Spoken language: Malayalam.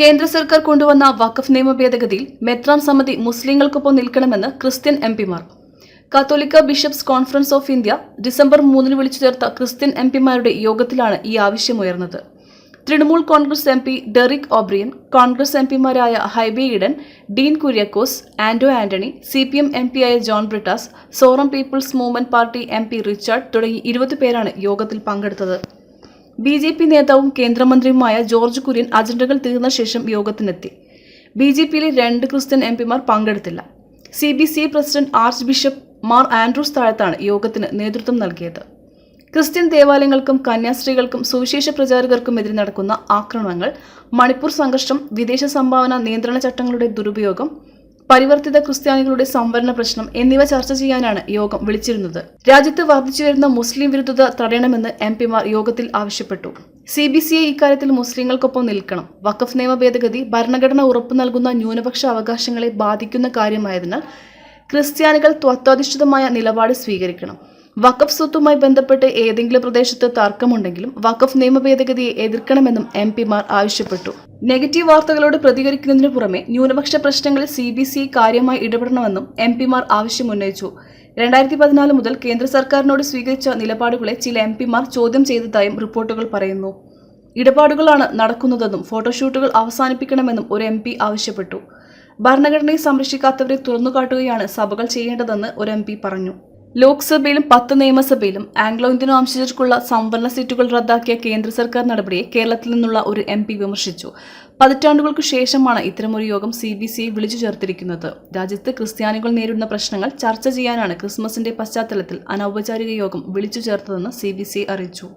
കേന്ദ്ര സർക്കാർ കൊണ്ടുവന്ന വഖഫ് നിയമ ഭേദഗതിയിൽ മെത്രാൻ സമിതി മുസ്ലിങ്ങൾക്കൊപ്പം നിൽക്കണമെന്ന് ക്രിസ്ത്യൻ എംപിമാർ Catholic Bishops Conference of India December മൂന്നിന് വിളിച്ചു ചേർത്ത ക്രിസ്ത്യൻ എം പിമാരുടെ യോഗത്തിലാണ് ഈ ആവശ്യമുയർന്നത്. Trinamool Congress M P Derek O'Brien Congress M പിമാരായ Hibi Eden Dean Kuriakose Anto Antony C P M M പിയായ John Brittas Zoram People's Movement Party M P Richard തുടങ്ങി ഇരുപത് പേരാണ് യോഗത്തിൽ പങ്കെടുത്തത്. ബി ജെ പി നേതാവും കേന്ദ്രമന്ത്രിയുമായ ജോർജ് കുര്യൻ അജണ്ടകൾ തീർന്ന ശേഷം യോഗത്തിനെത്തി. ബി ജെ പിയിലെ രണ്ട് ക്രിസ്ത്യൻ എം പിമാർ പങ്കെടുത്തില്ല. C B C president archbishop Mar Andrews താഴത്താണ് യോഗത്തിന് നേതൃത്വം നൽകിയത്. ക്രിസ്ത്യൻ ദേവാലയങ്ങൾക്കും കന്യാസ്ത്രീകൾക്കും സുവിശേഷ പ്രചാരകർക്കുമെതിരെ നടക്കുന്ന ആക്രമണങ്ങൾ മണിപ്പൂർ സംഘർഷം വിദേശ സംഭാവന നിയന്ത്രണ ചട്ടങ്ങളുടെ ദുരുപയോഗം പരിവർത്തിത ക്രിസ്ത്യാനികളുടെ സംവരണ പ്രശ്നം എന്നിവ ചർച്ച ചെയ്യാനാണ് യോഗം വിളിച്ചിരുന്നത്. രാജ്യത്ത് വർദ്ധിച്ചുവരുന്ന മുസ്ലിം വിരുദ്ധത തടയണമെന്ന് എം പിമാർ യോഗത്തിൽ ആവശ്യപ്പെട്ടു. സി ബി സി ഐ ഇക്കാര്യത്തിൽ മുസ്ലിങ്ങൾക്കൊപ്പം നിൽക്കണം. വഖഫ് നിയമ ഭേദഗതി ഭരണഘടന ഉറപ്പു നൽകുന്ന ന്യൂനപക്ഷ അവകാശങ്ങളെ ബാധിക്കുന്ന കാര്യമായതിനാൽ ക്രിസ്ത്യാനികൾ തത്വാധിഷ്ഠിതമായ നിലപാട് സ്വീകരിക്കണം. വഖഫ് സ്വത്തുമായി ബന്ധപ്പെട്ട് ഏതെങ്കിലും പ്രദേശത്ത് തർക്കമുണ്ടെങ്കിലും വഖഫ് നിയമ ഭേദഗതിയെ എതിർക്കണമെന്നും എം പിമാർ ആവശ്യപ്പെട്ടു. നെഗറ്റീവ് വാർത്തകളോട് പ്രതികരിക്കുന്നതിനു പുറമെ ന്യൂനപക്ഷ പ്രശ്നങ്ങളിൽ സി ബി സി കാര്യമായി ഇടപെടണമെന്നും എം പിമാർ ആവശ്യമുന്നയിച്ചു. രണ്ടായിരത്തി പതിനാല് മുതൽ കേന്ദ്ര സർക്കാരിനോട് സ്വീകരിച്ച നിലപാടുകളെ ചില എം പിമാർ ചോദ്യം ചെയ്തതായും റിപ്പോർട്ടുകൾ പറയുന്നു. ഇടപാടുകളാണ് നടക്കുന്നതെന്നും ഫോട്ടോഷൂട്ടുകൾ അവസാനിപ്പിക്കണമെന്നും ഒരു എം ആവശ്യപ്പെട്ടു. ഭരണഘടനയെ സംരക്ഷിക്കാത്തവരെ തുറന്നുകാട്ടുകയാണ് സഭകൾ ചെയ്യേണ്ടതെന്ന് ഒരു എം പറഞ്ഞു. ലോക്സഭയിലും പത്ത് നിയമസഭയിലും ആംഗ്ലോ ഇന്ത്യൻ വംശജർക്കുള്ള സംവരണ സീറ്റുകൾ റദ്ദാക്കിയ കേന്ദ്ര സർക്കാർ നടപടിയെ കേരളത്തിൽ നിന്നുള്ള ഒരു എം പി വിമർശിച്ചു. പതിറ്റാണ്ടുകൾക്ക് ശേഷമാണ് ഇത്തരമൊരു യോഗം സി ബി സി വിളിച്ചു ചേർത്തിരിക്കുന്നത്. രാജ്യത്ത് ക്രിസ്ത്യാനികൾ നേരിടുന്ന പ്രശ്നങ്ങൾ ചർച്ച ചെയ്യാനാണ് ക്രിസ്മസിന്റെ പശ്ചാത്തലത്തിൽ അനൗപചാരിക യോഗം വിളിച്ചു ചേർത്തതെന്ന് സി ബി സി അറിയിച്ചു.